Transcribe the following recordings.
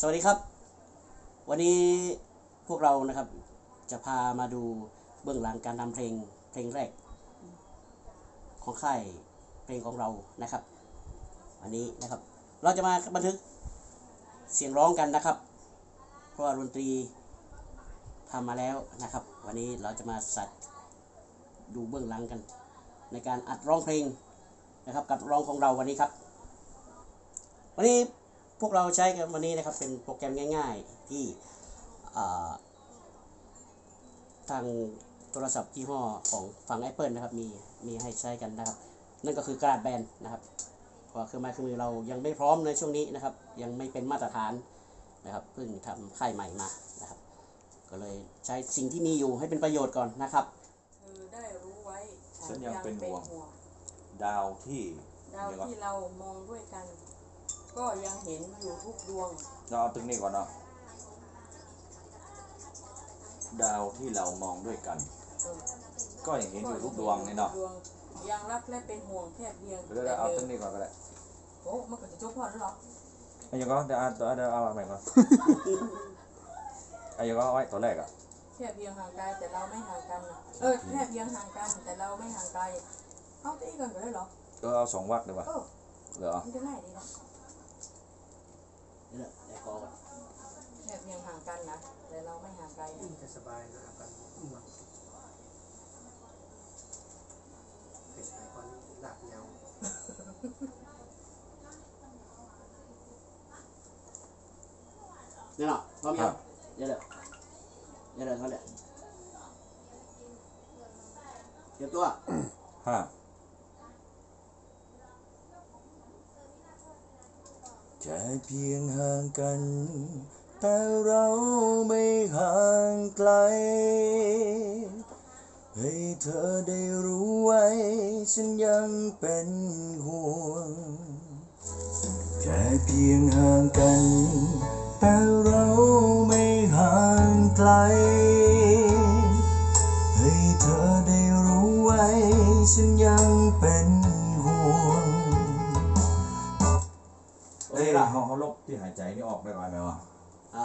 สวัสดีครับ วันนี้พวกเรานะครับ จะพามาดูเบื้องหลังการทำเพลงเพลงแรก ของค่ายเพลงของเรานะครับ วันนี้นะครับ เราจะมาบันทึกเสียงร้องกันนะครับ เพราะว่าดนตรีทำมาแล้วนะครับ วันนี้เราจะมาสัดดูเบื้องหลังกัน ในการอัดร้องเพลงนะครับ กับร้องของเราวันนี้ครับ วันนี้ พวกเราใช้กันวันนี้นะครับเป็นโปรแกรมง่าย ๆ ที่อ่าทางโทรศัพท์ยี่ห้อของฝั่ง Apple นะครับมีมีให้ใช้กันนะครับ นั่นก็คือกระดาษแบนนะครับเพราะเครื่องไม้เครื่องมือเรายังไม่พร้อมในช่วงนี้นะครับ ยังไม่เป็นมาตรฐานนะครับเพิ่งทำค่ายใหม่มานะครับ ก็เลยใช้สิ่งที่มีอยู่ให้เป็นประโยชน์ก่อนนะครับเธอได้รู้ไว้ฉันยังเป็นห่วงห่วงดาวที่ดาวที่เรามองด้วยกัน ก็ยังเห็นอยู่ทุกดวง เราเอาตรงนี้ก่อนเนาะดาวที่เรามองด้วยกัน เออก็ยังเห็นอยู่ทุกดวงเลยเนาะดวงยังรักและเป็นห่วงแค่เพียงเดี๋ยวเราเอาตรงนี้ก่อนก็ได้โอ้มันก็จะจบพอแล้วเหรอไอ้ยังก็เดี๋ยวเอาตัวเดี๋ยวเอาใหม่ก่อนไอ้ยังก็เอาไว้ตัวแรกอะแค่เพียงห่างไกลแต่เราไม่ห่างกันนะเออแค่เพียงห่างกันแต่เราไม่ห่างไกลเอาตีกันก็ได้เหรอเออเอาสองวักดีกว่าเออเหรอมันจะง่ายดีนะ เดี๋ยวเดี๋ยวกอก่อนแค่เพียงห่างกันนะ แต่เราไม่ห่างไกลนะ จะสบายนะครับกันอืมเป็นสายคนหลักยาวนี่เนาะพร้อมยังเดี๋ยวเดี๋ยวเดี๋ยวเดี๋ยวเท่าเดี๋ยวเตรียมตัว ห้า แค่เพียงห่างกัน แต่เราไม่ห่างไกล ให้เธอได้รู้ไว้ ฉันยังเป็นห่วง แค่เพียงห่างกัน แต่เราไม่ห่างไกล ให้เธอได้รู้ไว้ ฉันยังเป็นายใจนี่ออกได้ไหมวะอะ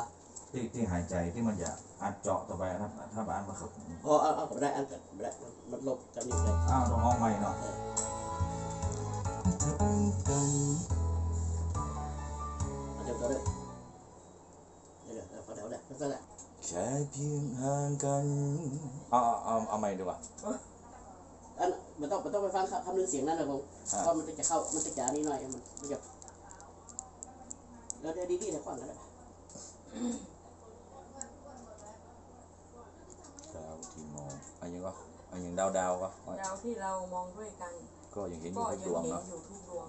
ที่ที่หายใจที่มันจะอัดเจาะต่อไปถ้าถ้าบ้านมาขับโอ้เอาเอาไม่ได้อันกันไม่ได้มันลบจำนี้เลยอ้าวต้องห้องใหม่เนาะเอาเดี๋ยวตัวด้วยเดี๋ยวเดี๋ยวเดี๋ยวเดี๋ยวเดี๋ยวเดี๋ยวแค่เพียงห่างกันเอาเอาเอาเอาใหม่ดีกว่าอันมันต้องมันต้องไปฟังคำนึงเสียงนั่นนะผมอะเพราะมันจะเข้ามันจะจ๋านี่หน่อยมันมันจะ แล้วเดี๋ยวดีๆเดี๋ยวฟังกันเลยดาวที่มองอันยังก็อันยังดาวดาวก็ดาวที่เรามองด้วยกัน ก็ยังเห็นอก็ยู่ทุกยัดงวงเห็นเนาะอยู่ทุกดวง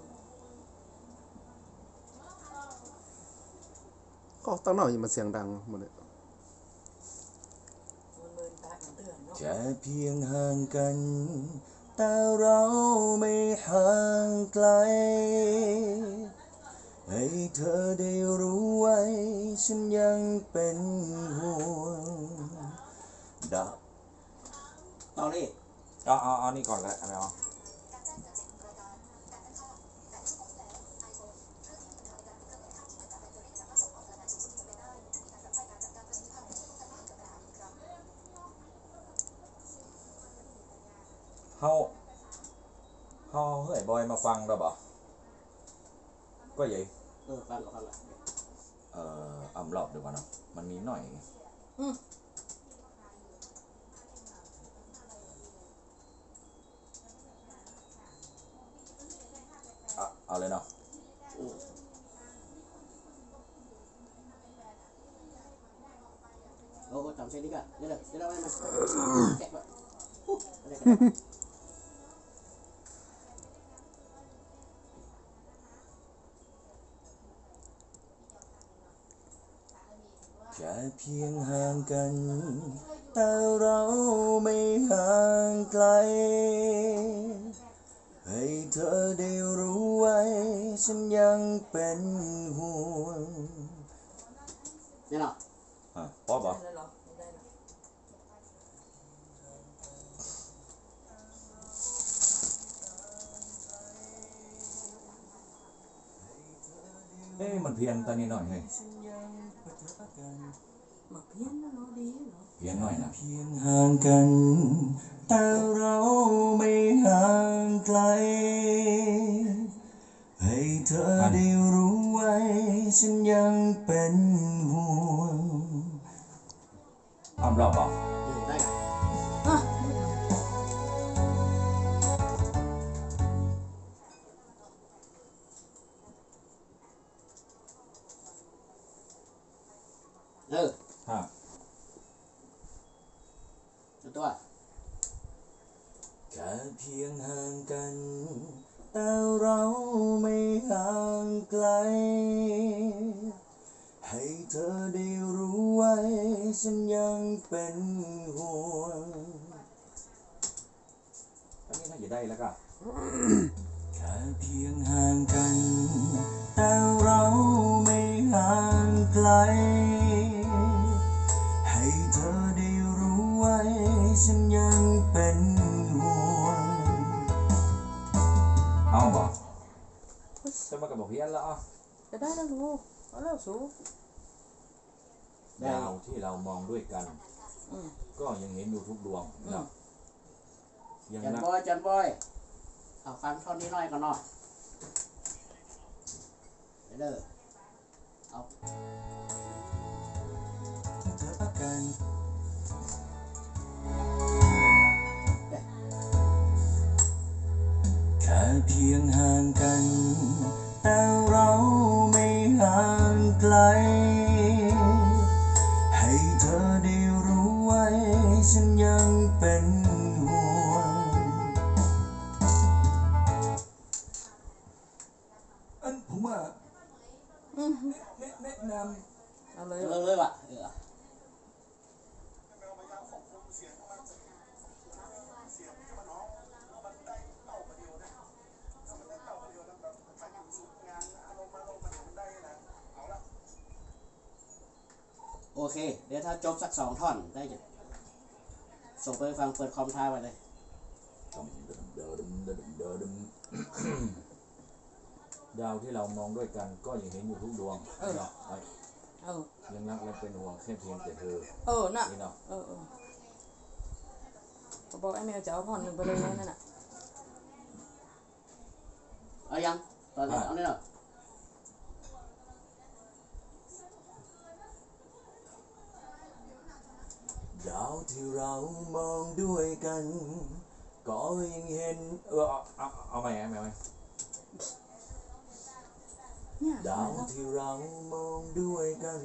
ก็ตั้งหน่อยอย่ามาเสียงดังหมดเลยมันเมินตากันเตือนเนาะแค่เพียงห่างกัน แต่เราไม่ห่างไกล ให้เธอได้รู้ไว้ ฉันยังเป็นห่วงดาวเอาดิเอาเอาเอานี่ก่อนก็ได้อะไรเอาเฮาเฮาเฮ้ยบอยมาฟังแล้วบ่ก็ใหญ่ เออฟังก็ฟังละเอ่ออ่ำรอบดีกว่าเนาะมันมีหน่อยอืม ห่างกัน แต่เราไม่ห่างไกล ให้เธอได้รู้ไว้ ฉันยังเป็นห่วงเนี่ยเนาะอะพอบ่ได้แล้วเหรอไม่ได้หรอเอ้ยมันเพียงตอนนี้หน่อยเฮ้ยฉันยังหมัก เพี้ยนนะเนาะดีเนาะเพียงหน่อยนะเพียงห่างกัน แต่เราไม่ห่างไกล ให้เธอได้รู้ไว้ ฉันยังเป็นห่วงอ้อมรอบบอกอืมได้ครับอะ เออฮะดูตัวแค่เพียงห่างกัน แต่เราไม่ห่างไกล ให้เธอได้รู้ไว้ ฉันยังเป็นห่วงตอนนี้ถ้าจะได้แล้วก็ ได้แล้วลูกเอาแล้วสูดาวที่เรามองด้วยกัน อืมก็ยังเห็นอยู่ทุกดวงนะยังจันรักบอยจันบอยเอาฟังท่อนนี้หน่อยก่อนเนาะเด้อเอาเธอรักกันแค่เพียงห่างกัน แต่เรา ไม่ห่างไกล ให้เธอได้รู้ไว้ฉันยังเป็น โอเค เดี๋ยวถ้าจบสักสองท่อนได้จะส่งไปฟังเปิดคอมท้าไว้เลยเดิมเดิมเดิมเดิมดาวที่เรามองด้วยกันก็ยังเห็นอยู่ทุกดวงเนาะไอ้เออ ยังรักและเป็นห่วงแค่เพียงแต่เธอเออ น่ะ นี่เนาะเออเออขาบอกไอ้แมวจะเอาผ่อนหนึ่งไปเลยนั่นน่ะ เอายังตอนนี้เอาเนี่ยเนาะ ที่เรามองด้วยกัน ก็ยังเห็นเออเอาเอาเอาใหม่เอาใหม่เอาใหม่เนี่ยดาวที่เรามองด้วยกัน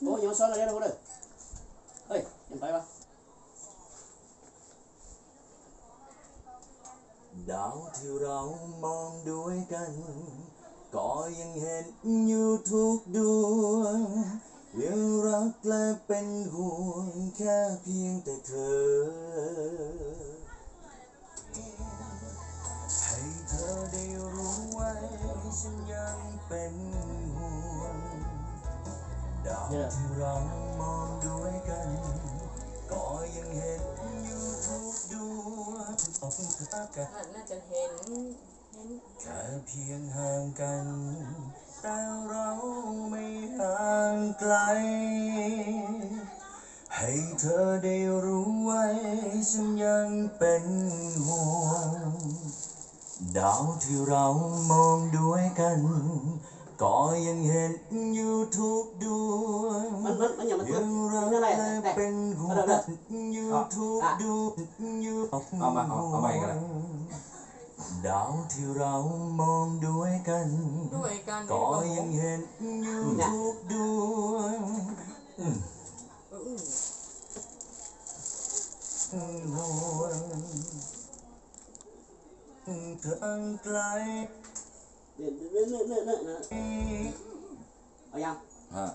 โอ้ยยังซ้อนอะไรนะพวกเด้อเฮ้ยยังไปปะ ดาวที่เรามองด้วยกัน ก็ยังเห็นอยู่ทุกดวงยังรักและเป็นห่วงแค่เพียงแต่เธอ ให้เธอได้รู้ไว้ฉันยังเป็นห่วงดาวที่เรามองด้วยกัน ยังเห็นอยู่ทุกดวงขอบคุณครับกันน่าน่าจะเห็นเห็นแค่เพียงห่างกัน แต่เราไม่ห่างไกล ให้เธอได้รู้ไว้ ฉันยังเป็นห่วง ดาวที่เรามองด้วยกัน ก็ยังเห็นอยู่ทุกดวงมันมันมันอย่ามันยังรักนั่นแหละและแต่เป็นห่วงอยู่ทุกดวงอยู่เอามาเอาเอาใหม่กันเลยดาวที่เรามองด้วยกันด้วยกันก็ดีว่ายังเห็นอยู่ทุกดวงเอออืมห่วงเธออันไกล เนื่อเนื่อเนื่อเนื่อเนื่อเนื่อเอายังฮะ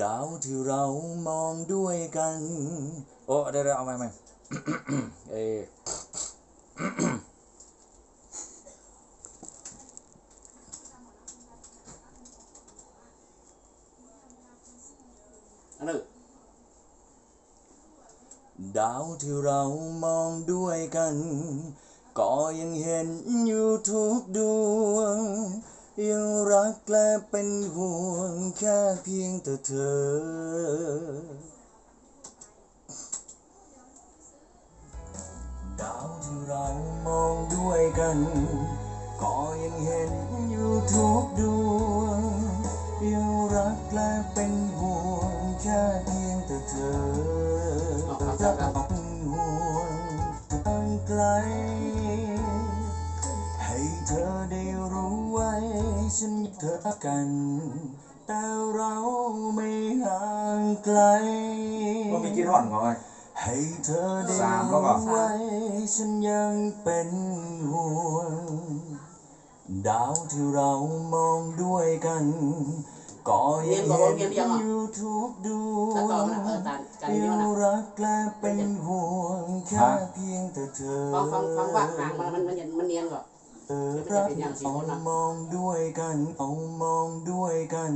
ดาวที่เรามองด้วยกัน โอ้เดี๋ยวเดี๋ยวเอาใหม่ใหม่เออดอันนั้น ดาวที่เรามองด้วยกัน ก็ยังเห็นอยู่ทุกดวง ยังรักและเป็นห่วงแค่เพียงแต่เธอ ดาวที่เรามองด้วยกัน ก็ยังเห็นอยู่ทุกดวง ยังรักและเป็นห่วงแค่เพียงแต่เธอ รักห่วงทางไกล ให้เธอได้รู้ไว้ ฉันเธอกัน แต่เราไม่ห่างไกล ก็มีกี่ท่อนก่อน ให้เธอได้สามแล้วก็ รู้ไว้ ฉันยังเป็นห่วง ดาวที่เรามองด้วยกัน ก็ยังเห็นอยู่ทุกดวตาต่องมันเออตาการนี้ยัมันงนะรักและเป็นห่วงแค่เพียงแต่เธอฟังฟังฟังว่าหางมันมันมันมันเนียนกว่าเออรักเอามองด้วยกันเอามองด้วยกัน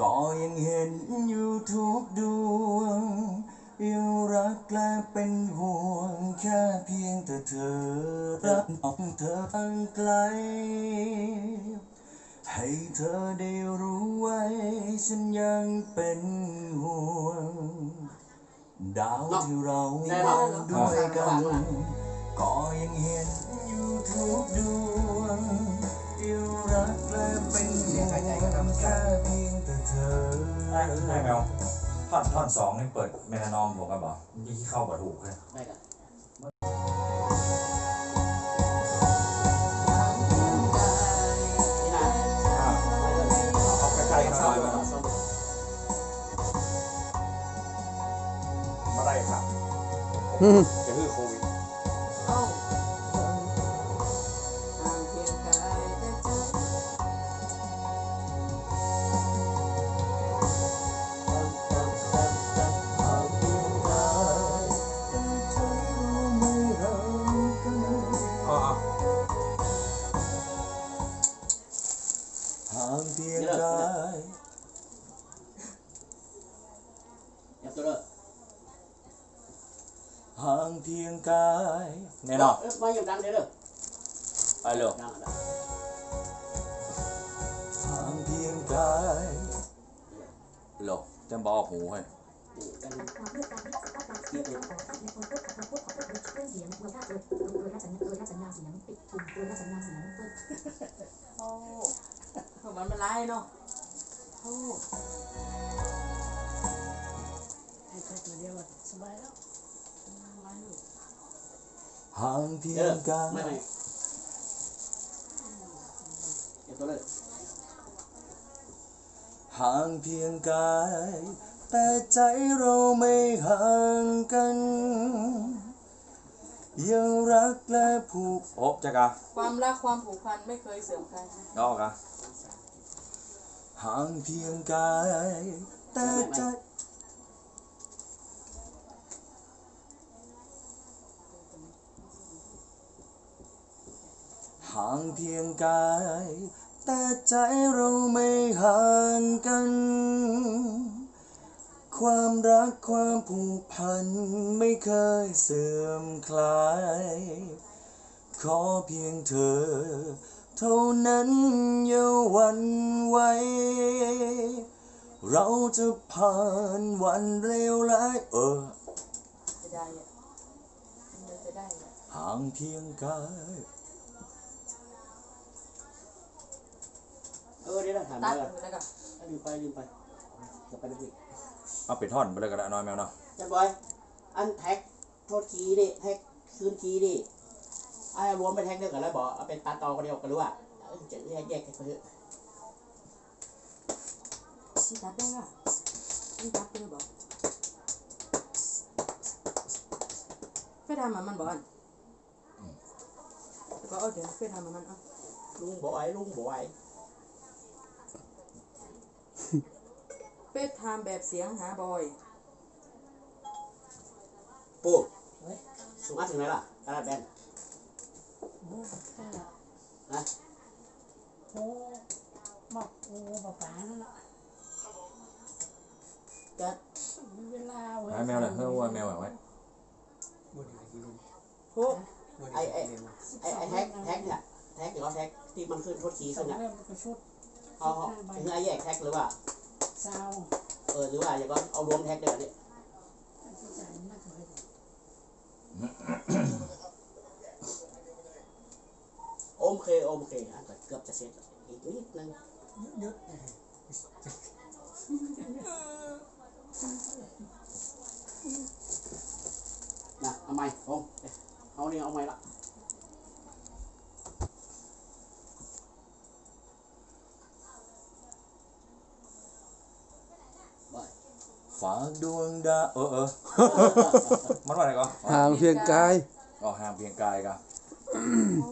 ก็ยังเห็นอยู่ทุกดวงยังรักและเป็นห่วงแค่เพียงแต่เธอรักของเธอตั้งไกล ให้เธอได้รู้ไว้ ฉันยังเป็นห่วง ดาวที่เรามองด้วยกัน ก็ยังเห็นอยู่ทุกดวงยังรักและเป็นห่วงแค่เพียงแต่เธอได้ได้แมวท่อนท่อนสองนี่เปิดเมทานอมผมกันบอกยี่เข้ากับถูกเลย จาเสียงเปิดโอ้พวกมันมันไล่เนาะโอ้ให้แค่ตัวเดียวอะสบายแล้วไล่ลูกห่างเพียเด้องกายไม่ไม่เดี๋ยวตัวเด้อ ห่างเพียงกาย แต่ใจเราไม่ห่างกัน ยังรักและผูกโอ้จักรอะความรักความผูกพันไม่เคยเสื่อมคลายนอกอะห่างเพียงกาย แต่ใจห่างเพียงกาย แต่ใจเราไม่ห่างกัน ความรักความผูกพันไม่เคยเสื่อมคลาย ขอเพียงเธอ เท่านั้นอย่าหวันไหวเราจะผ่านวันเลวร้ายเออ จะได้อะมันจะได้อะห่างเพียงกาย เออเดี๋ยวเราถามตัดเด้อแล้วก็ลืมไปลืมไปเดี๋ยวไปดูอีกเอาเป็นท่อนไปเลยก็ได้น้อยแมวเนาะจันบอยอันแท็กโทษคีย์ดิแท็กคืนคีย์ดิไอ้รวมไปแท็กเดียวกันแล้วบอกเอาเป็นตัดต่อกันเดียวกันรู้อะเออจะแยกแยกกันไปเถอะชิตัดได้ป่ะชิตัดได้บอกไปทำมันมันบอลแล้วก็เอาเดี๋ยวไปทำมันมันเอาลุงบอยลุงบอย เป็ดทำแบบเสียงหาบอย ปูมาถึงไหนล่ะกระดาษแบนนะโอ้บอกโอ้บอกป๋านั่นแหละจะเวลาไอ้แมวน่ะเฮ้ยว่าแมวแบบไว้บนที่เรียนพวกบนไอ้ที่ไอ้เรียนมาไอ้ไอ้แท็กแท็กเนี่ยแท็กหรือว่าแท็กที่มันขึ้นโทษขีขึ้นอะเริ่มกระชุดเอาเอาถึงไอ้แยกแท็กหรือว่า ซาวเออหรือว่าอย่างก็เอารวมแท็กเดียวกันนี่ที่จ่ายนักเลยโอเคโอเคอะแต่เกือบจะเสร็จแล้วอีกนิดนึง เยอะนะเอาใหม่โอ้เอาเนี่ยเอาใหม่ละ ฝากดวงดาวเออเออ มันว่าอะไรก็ห่างเพียงกายก็ห่างเพียงกายกันเข้า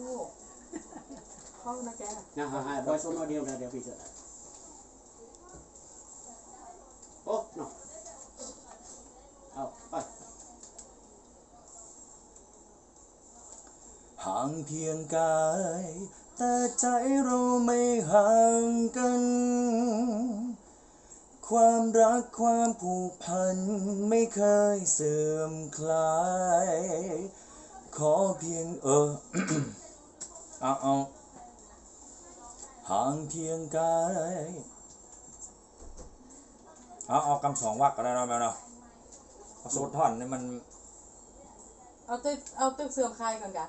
เข้านะแก นะฮะฮะโดยส่วนเดียวนะเดี๋ยวพี่เจอโอ้เนาะเอาไปห่างเพียงกาย แต่ใจเราไม่ห่างกัน ความรักความผูกพันไม่เคยเสื่อมคลาย ขอเพียงเออเอาเอาห่างเพียงกายเอาเอากำสองวักก็ได้เนาะแมวเนาะเอาโซท่อนนี่มัน เอาตึกเอาตึกเสื่อมคลายก่อนกะ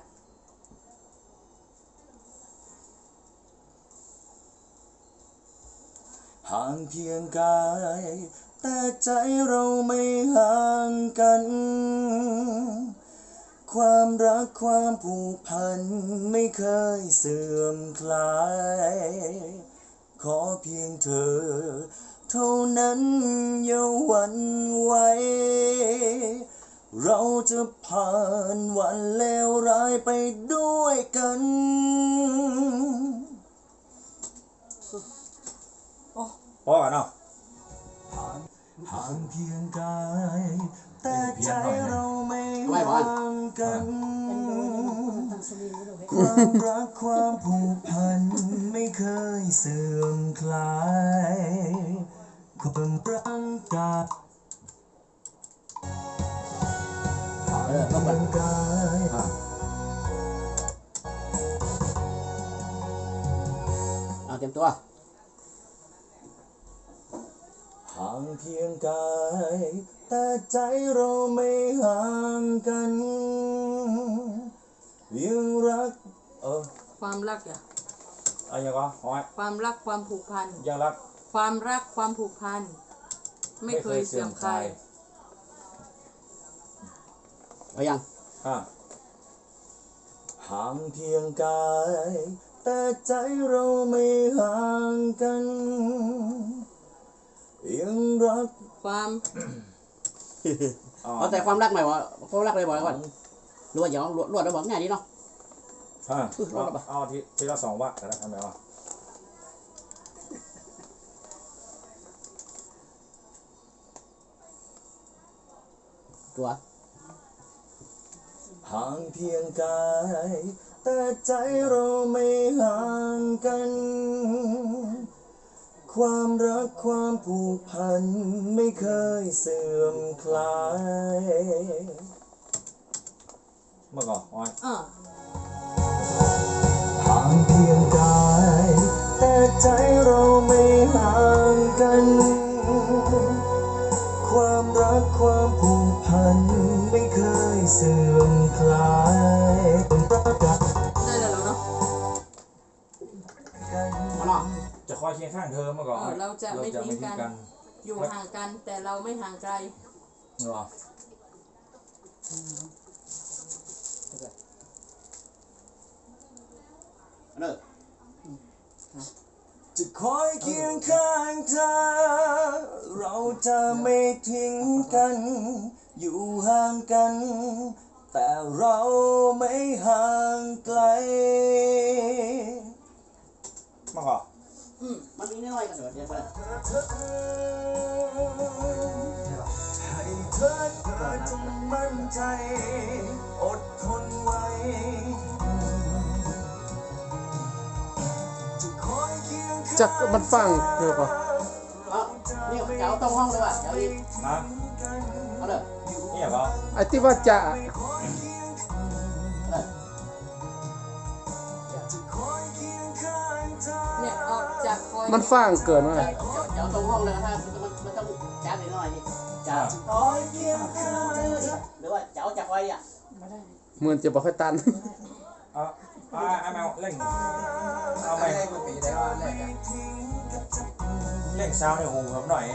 ห่างเพียงกาย แต่ใจเราไม่ห่างกัน ความรักความผูกพันไม่เคยเสื่อมคลาย ขอเพียงเธอ เท่านั้นอย่าหวั่นไหวเราจะผ่านวันเลวร้ายไปด้วยกัน พอกันเนาะห่างเพียงกายแต่ใจเราไม่ห่างกันความรักความผูกพันไม่เคยเสื่อมคลายความรักกายเออต้องเพีกัยงกายเอาเตรียมตัว ห่างเพียงกาย แต่ใจเราไม่ห่างกันยังรัก เออความรักอะเอาอย่างก็ห้อยความรักความผูกพัน ยังรัก ความรักความผูกพัน ไม่เคยเสื่อมคลายเอายังอะห่างเพียงกาย แต่ใจเราไม่ห่างกัน ยังรักความเอาแต่ความรักใหม่วะความรักเลยบ่อยก่อนหรือว่าอย่างรวดรวดแล้วบอกง่ายดีเนาะอะอุ๊ยรอเอาดแล้วปะเอาทีทีละสองวักก็ได้ทำไมวะตัวห่างเพียงกาย แต่ใจเราไม่ห่างกัน ความรักความผูกพันไม่เคยเสื่อมคลายเมื่อก่อนห้อยอ่าห่างเพียงกาย แต่ใจเราไม่ห่างกัน ความรักความผูกพันไม่เคยเสื่อม ข้างเธอเมื่อก่อนเออเราจะไม่ทิ้งกันกัน อยู่ห่างกันแต่เราไม่ห่างไกลเหรอเลิกจะคอยเคียงข้างเธอ เราจะไม่ทิ้งกัน อยู่ห่างกัน แต่เราไม่ห่างไกลเมื่อก่อน มันมีน้อยๆกันเดี๋ยวเดี๋ยวไปให้เธอเธอจงมั่นใจ อดทนไว้จะคอยเคียงข้างจักมันฟังเดี๋ยวก่อนเราจะนี่จะเอาตรงห้องเลยว่ะเดี๋ยวนี้นะเอาเลยนี่อย่างก็ไอ้ที่ว่าจะ มันฟังเกินว่ะจะจะเอาตรงห้องเลยนะครับมันมันต้องจ้าหน่อยนี่จ้าหรือว่าจะเอาจากไว้อะเหมือนจะบอกให้ตันเอาเอาไอ้แมวเร่งเอาไปเร่งซาวในหูผมหน่อย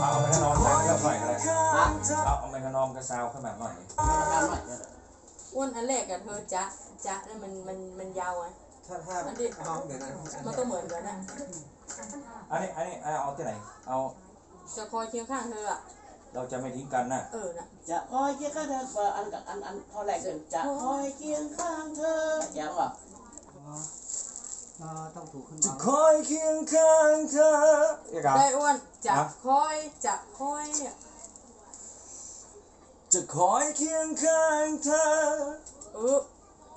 เอาไปให้น้องดังเยอะหน่อยก็ได้เอาเอาไปให้น้องกระซาวขึ้นมาหน่อยเอาการหน่อยเดี๋ยวอ้วนอันแรกอะเธอจ๊ะจ๊ะนั่นมันมันมันยาวไง ถ้าถ้าอันนี้ห้องเดี๋ยวนะมันต้องเหมือนกันนะอันนี้อันนี้เอาที่ไหน เอา จะคอยเคียงข้างเธออะเราจะไม่ทิ้งกันนะเออน่ะจะคอยเคียงข้างเธอเอ่ออันกับอันอันท่อแรกเกินจะคอยเคียงข้างเธออย่างว่าอ๋อต้องถูกขึ้นจะมาคอยเคียงข้างเธอเรียกเอาได้อ้วนจะฮะคอยจะคอยอะจะคอยเคียงข้างเธอเออ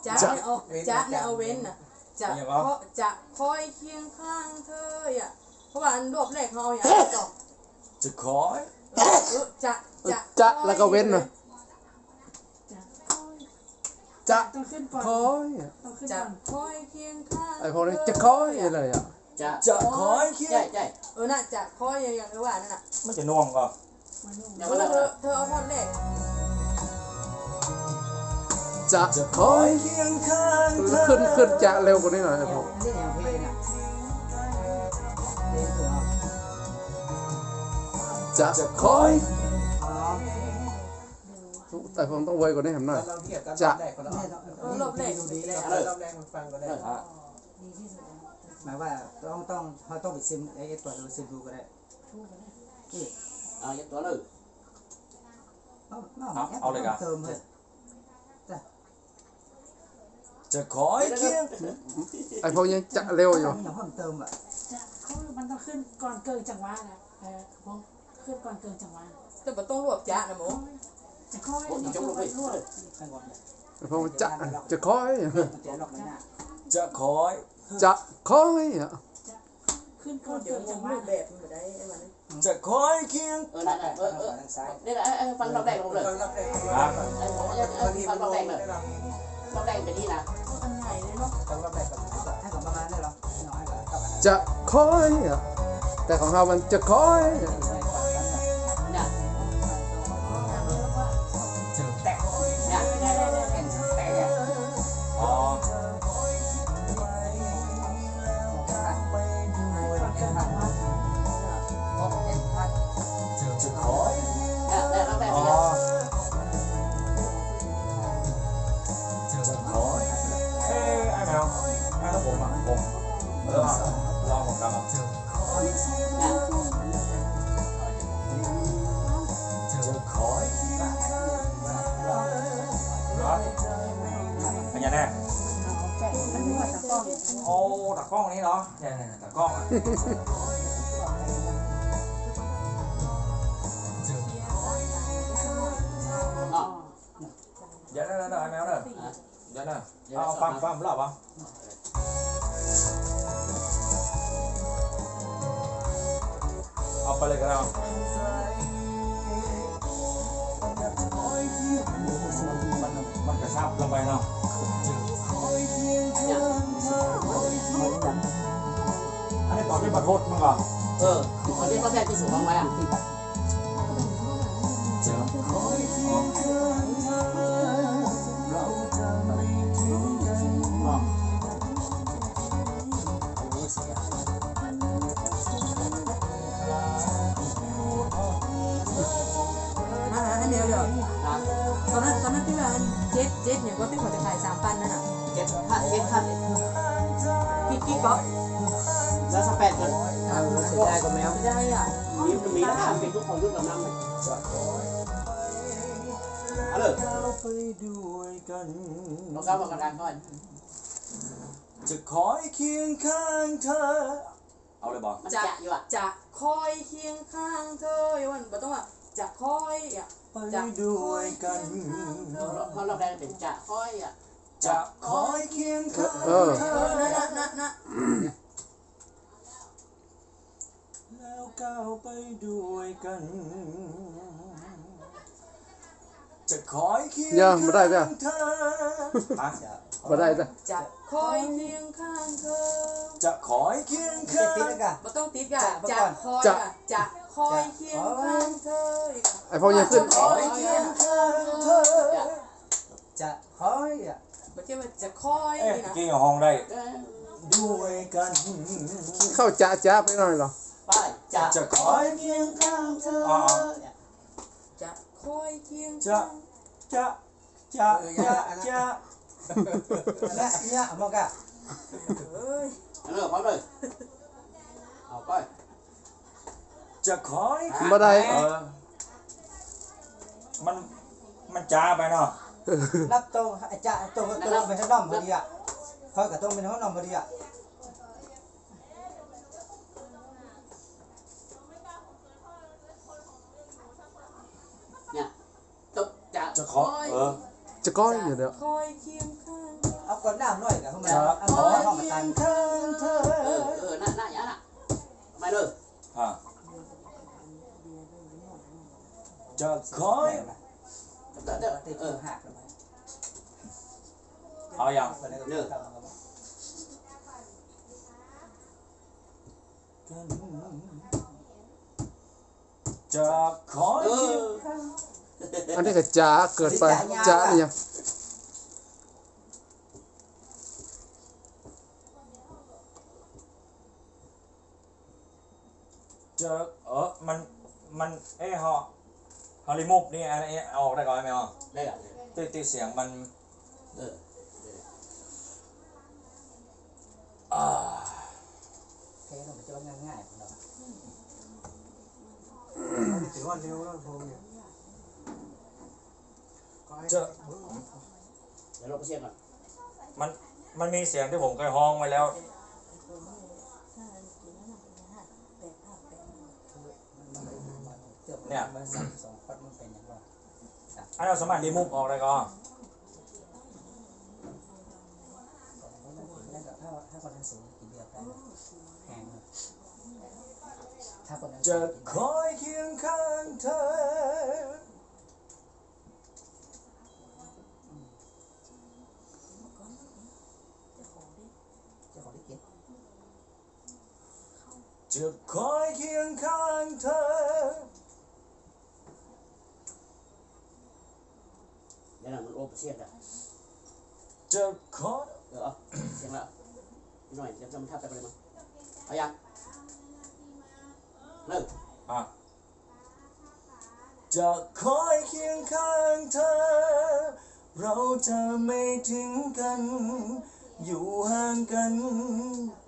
จ๊ะเนี่ยเอาจ๊ะเนี่ยเอาเว้นน่ะ จะคอยจะคอยเคียงข้างเธออะเพราะว่าอันรอบแรกเขาเอาอย่างนี้ต่อจะคอยเออจะจะจะแล้วก็เว้นหน่อยจะต้องขึ้นก่อนคอยต้องขึ้นจะก่อนคอยเคียงข้างไอ้พวกนี้จะคอยอะไรอะจะจะคอยเคียใช่งใช่เออน่ะจะคอยอย่างอย่างที่ว่านั่นน่ะไม่จะน่วงก็มานุ่มเดี๋ยวเอมาอแล้วเธอเธอเอาท่อนแรก จะจะคคออยยเคียงข้างเธอขึ้นขึ้นจะเร็วกว่านี้หน่อยไอ้พวกนี่อย่างเพลงอะเพลงคืออ๋อจะคอยอ๋อแต่ผมต้องไวกว่านี้ผมหน่อยเราเทียบกันจะรอบแรกก็ได้รอบแรกดูดีแล้วรอบแรกมันฟังก็ได้อะดีที่สุดแล้วหมายว่าต้องต้องเขาต้องไปซิมไอ้ตัวดูซิมดูก็ได้ทูกกันได้เอาอย่างตัวเลยเติมเลยจะคอยเคีย งไอ้พวกยังจะเร็วอยู่นี่อย่างเพิ่มเติมอะจะเขามันต้องขึ้นก่อนเกินจังหวะนะเออผมขึ้นก่อนเกินจังหวะแต่บ่ต้องรวบจ๊ะนะหมูจะค่อยผมจะจะลงไปรวบข้างบนไอ้พวกจะจะคอยมันจะล็อกมันหน้าจะคอยจะคอยอะขึ้นก่อนเดี๋เกิยวนงจังงหวะรูปแบบมันบ่ได้ไอ้มันจะคอยเคียงเออนั่นน่ะเออเออทางซ้ายนี่แหละไอ้ฟังรอบแรกลงเลย ฟังรอบแรกอะไอ้ผมจะฟังรอบแรก เราแบ่งไป็นที่นะอันไหนเลยเนาะฟังรอบแรกก่อนให้ก่อนประมาณนี้หรอน้อยก่อนกลับมาจะคอย แต่ของเรามันจะคอย เดี๋ยวเดี๋ยวเดี๋ยวไอ้แมวเด้ออะเดี๋ยวเด้อเอาฟังฟังรอบอะเอาไปเลยก็ได้เอามันมันกระชับลงไปเนาะเนี่ยอันนี้ตอนที่ประทดมั้งก่อนเออคนที่รอบแรกที่สูงของไว้อะจะคอยเคียงข้างเธอเรา เจ็ดเจ็ดเนี่ยก็ที่เขาจะขายสามพันนั่นน่ะเจ็ดพันเจ็ดพันกิ๊กกิ๊กก็แล้วสแปดกันเออเสียดายกับแมวไม่ได้อะมีมีราคาเป็นทุกคนยุคกับน้ำไหมเอาเลยก้าวไปด้วยกันลองก้าวมากระดานก่อนจะคอยเคียงข้างเธอ เอาเลยบอกมันจะอยู่อะจะคอยเคียงข้างเธออยู่วันบ่ต้องว่าจะคอยอะ ไปด้วยกัน เพราะเราได้เป็นจะค่อยอะจะคอยเคียงข้างเออเธเอออนะนะนะนะแล้วก้าวไปด้วยกัน จะคอยเคียงยังไม่ได้จ้ะข้างเธอฮะบ่ได้จ้ะจะคอยเคียงข้างเธอ จะคอยเคียงจะข้างติดแล้วกันบ่ต้องติดกะจะบ่จะก่อนคอยจะกะจะ คอยเคียงข้างเธออีกอะไอพวกยังขึ้นคอยเคียงข้างเธอ จะคอยอะบ่ใช่ว่าจะคอยเอ๊ะนี่นะกี้ห้องได้ด้วยกันเข้าจ้าจ้าไปหน่อยเหรอ ไปจะจะคอยเคียงข้างเธออ๋อจะคอยเคียงจะข้างจะจะจะจะและเนี่ยเอามากะเอ้ยเอาเลยพร้อมเลยเอาไป จะคอยบ่ได้ เออ มันมันจ้าไปเนาะนับตรงจะตรงตรงไปข้างนอกพอดีอะคอยกับตรงไปข้างนอกพอดีอะเนี่ยตุ๊บจะจะขอเออจะก้อยอยู่เดี๋ยว คอยเคียงข้างเธอเอาก่อนน้ำหน่อยกับเข้ามาจะเอาคขออยห้องมาเคียตันงข้างเธอเออเออน่าน่าอย่างนั้นอะไม่เลยฮะจะคอยเดี๋ยวเดี๋ยวติดเออหักแล้วเอาอย่างเลิกจะคอยเอเคียองข้างอันนี้ก็จ้าเกิดไปจ้านี่ยังจะเออมันมัน เอ้ฮอฮอลลีมุกนี่อันนี้เอาออกได้ก่อนไหมอ๋อได้อะตีตีเสียงมันเอออ่าแค่เราจะว่าง่ายๆของเราถือว่าเร็วแล้วพงเนี่ยจะเดี๋ยวเราไปเช็คก่อนมันมันมีเสียงที่ผมเคยฮ้องไว้แล้วเกือบเนี่ย มันสามสองคนมันเป็นอย่างไรอันเราสามารถรีมูฟออกได้ก่อนถ้าถ้าคนนั้นสูงกินเบียร์ได้แพงเลยถ้าคนนั้นจะคอยเคียงข้างเธอ ดี๋ยวนะมันโอ้ไปเช็คอะจะคอยเออเอาเช็คแล้วนิดหน่อยเดี๋ยวจะมันทับไปเลยมั้งเอายังเลิกอะจะคอยเคียงข้างเธอ เราจะไม่ทิ้งกัน อยู่ห่างกัน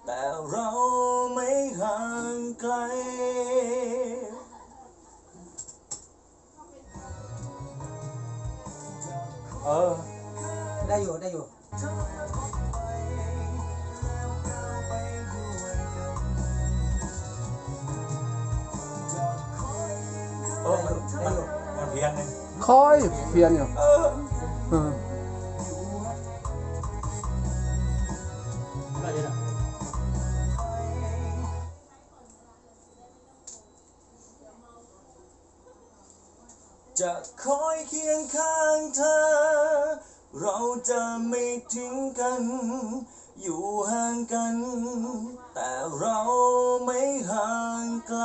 แต่เราไม่ห่างไกล เออ ได้อยู่ได้อยู่เออมันมันมันเพี้ยนนึงคอยเพียนอยู่เออ คอยเคียงข้างเธอ เราจะไม่ทิ้งกัน อยู่ห่างกัน แต่เราไม่ห่างไกล